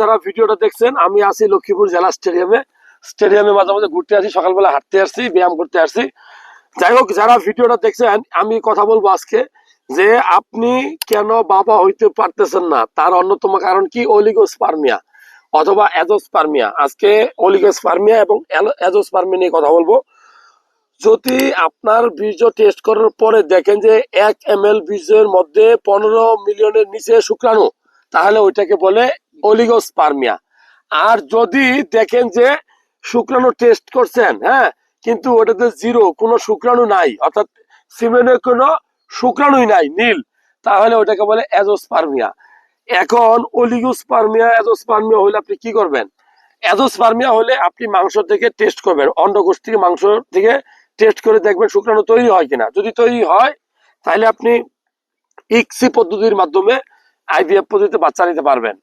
যারা ভিডিওটা দেখছেন, আমি আছি লক্ষ্মীপুর জেলা স্টেডিয়ামে। স্টেডিয়ামে মাঝে মাঝে ঘুরতে আসি, সকালবেলা হাঁটতে আসছি, ব্যায়াম করতে আসছি। যাই হোক, যারা ভিডিওটা দেখছেন, আমি কথা বলব আজকে যে আপনি কেন বাবা হইতে পারতেছেন না? তার অন্যতম কারণ কি? অলিগোস্পার্মিয়া অথবা অ্যাজোস্পার্মিয়া। আজকে অলিগোস্পার্মিয়া এবং অ্যাজোস্পার্মিয়া নিয়ে কথা বলব। যদি আপনার বীর্য টেস্ট করার পরে দেখেন যে এক এম এল বীর্যের মধ্যে পনেরো মিলিয়নের নিচে শুক্রাণু, তাহলে ওইটাকে বলে অলিগোস্পার্মিয়া আর যদি দেখেন যে শুক্রাণু টেস্ট করছেন হ্যাঁ কিন্তু ওটাতে জিরো কোনো শুক্রাণু নাই, অর্থাৎ সিমেন্টের কোনো শুক্রাণুই নাই, নীল, তাহলে ওটাকে বলে অ্যাজোস্পার্মিয়া এখন অলিগোস্পার্মিয়া অ্যাজোস্পার্মিয়া হলে আপনি কি করবেন? অ্যাজোস্পার্মিয়া হলে আপনি মাংস থেকে টেস্ট করবেন অন্ডকোষ থেকে মাংস থেকে টেস্ট করে দেখবেন শুক্রাণু তৈরি হয় কিনা। যদি তৈরি হয়, তাহলে আপনি ইক্সি পদ্ধতির মাধ্যমে আইভিএফ পদ্ধতিতে বাচ্চা নিতে পারবেন।